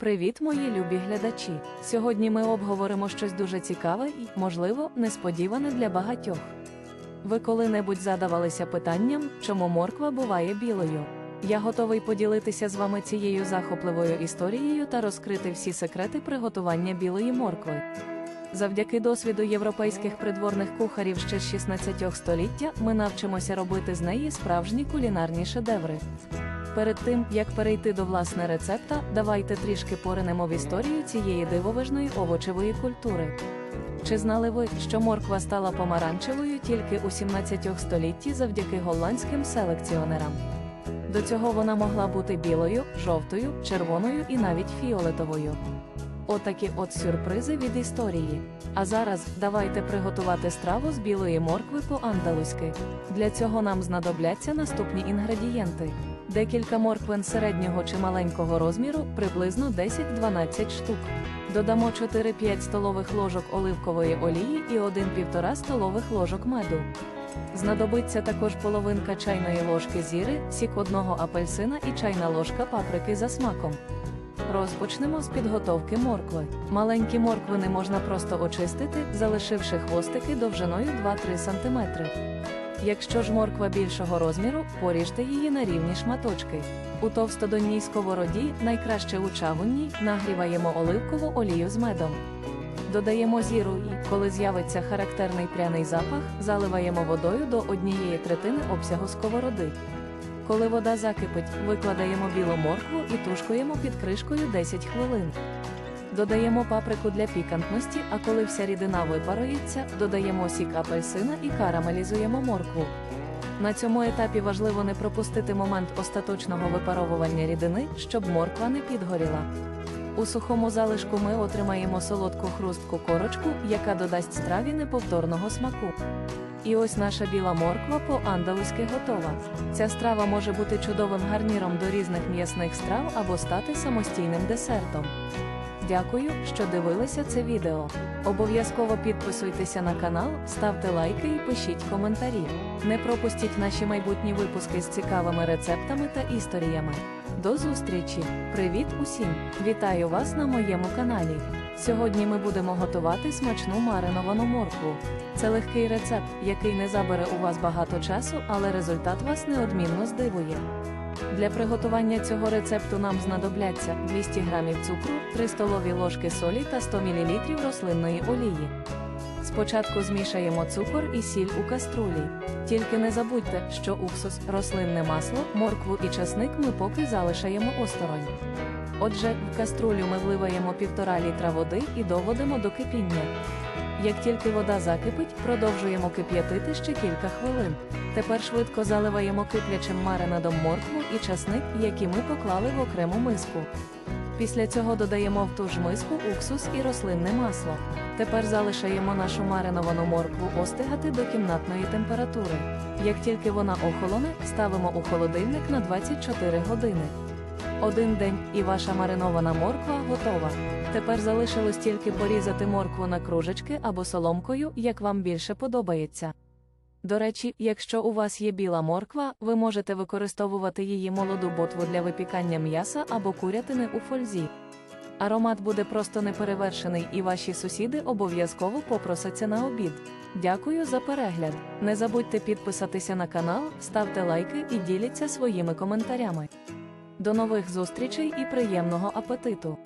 Привіт, мої любі глядачі! Сьогодні ми обговоримо щось дуже цікаве і, можливо, несподіване для багатьох. Ви коли-небудь задавалися питанням, чому морква буває білою? Я готовий поділитися з вами цією захопливою історією та розкрити всі секрети приготування білої моркви. Завдяки досвіду європейських придворних кухарів ще з 16 століття ми навчимося робити з неї справжні кулінарні шедеври. Перед тим, як перейти до власне рецепта, давайте трішки поринемо в історію цієї дивовижної овочевої культури. Чи знали ви, що морква стала помаранчевою тільки у 17 столітті завдяки голландським селекціонерам? До цього вона могла бути білою, жовтою, червоною і навіть фіолетовою. Отакі от сюрпризи від історії. А зараз давайте приготувати страву з білої моркви по-андалузьки. Для цього нам знадобляться наступні інгредієнти: декілька морквин середнього чи маленького розміру, приблизно 10-12 штук. Додамо 4-5 столових ложок оливкової олії і 1-1,5 столових ложок меду. Знадобиться також половинка чайної ложки зіри, сік одного апельсина і чайна ложка паприки за смаком. Розпочнемо з підготовки моркви. Маленькі морквини можна просто очистити, залишивши хвостики довжиною 2-3 см. Якщо ж морква більшого розміру, поріжте її на рівні шматочки. У товстодонній сковороді, найкраще у чавунній, нагріваємо оливкову олію з медом. Додаємо зіру і, коли з'явиться характерний пряний запах, заливаємо водою до однієї третини обсягу сковороди. Коли вода закипить, викладаємо білу моркву і тушкуємо під кришкою 10 хвилин. Додаємо паприку для пікантності, а коли вся рідина випарується, додаємо сік апельсина і карамелізуємо моркву. На цьому етапі важливо не пропустити момент остаточного випаровування рідини, щоб морква не підгоріла. У сухому залишку ми отримаємо солодку хрустку корочку, яка додасть страві неповторного смаку. І ось наша біла морква по-андалузьки готова. Ця страва може бути чудовим гарніром до різних м'ясних страв або стати самостійним десертом. Дякую, що дивилися це відео. Обов'язково підписуйтеся на канал, ставте лайки і пишіть коментарі. Не пропустіть наші майбутні випуски з цікавими рецептами та історіями. До зустрічі! Привіт усім! Вітаю вас на моєму каналі. Сьогодні ми будемо готувати смачну мариновану моркву. Це легкий рецепт, який не забере у вас багато часу, але результат вас неодмінно здивує. Для приготування цього рецепту нам знадобляться 200 г цукру, 3 столові ложки солі та 100 мл рослинної олії. Спочатку змішаємо цукор і сіль у каструлі. Тільки не забудьте, що уксус, рослинне масло, моркву і часник ми поки залишаємо осторонь. Отже, в каструлю ми вливаємо 1,5 літра води і доводимо до кипіння. Як тільки вода закипить, продовжуємо кип'ятити ще кілька хвилин. Тепер швидко заливаємо киплячим маринадом моркву і часник, які ми поклали в окрему миску. Після цього додаємо в ту ж миску уксус і рослинне масло. Тепер залишаємо нашу мариновану моркву остигати до кімнатної температури. Як тільки вона охолоне, ставимо у холодильник на 24 години. Один день і ваша маринована морква готова. Тепер залишилось тільки порізати моркву на кружечки або соломкою, як вам більше подобається. До речі, якщо у вас є біла морква, ви можете використовувати її молоду ботву для випікання м'яса або курятини у фользі. Аромат буде просто неперевершений, і ваші сусіди обов'язково попросяться на обід. Дякую за перегляд. Не забудьте підписатися на канал, ставте лайки і діліться своїми коментарями. До нових зустрічей і приємного апетиту!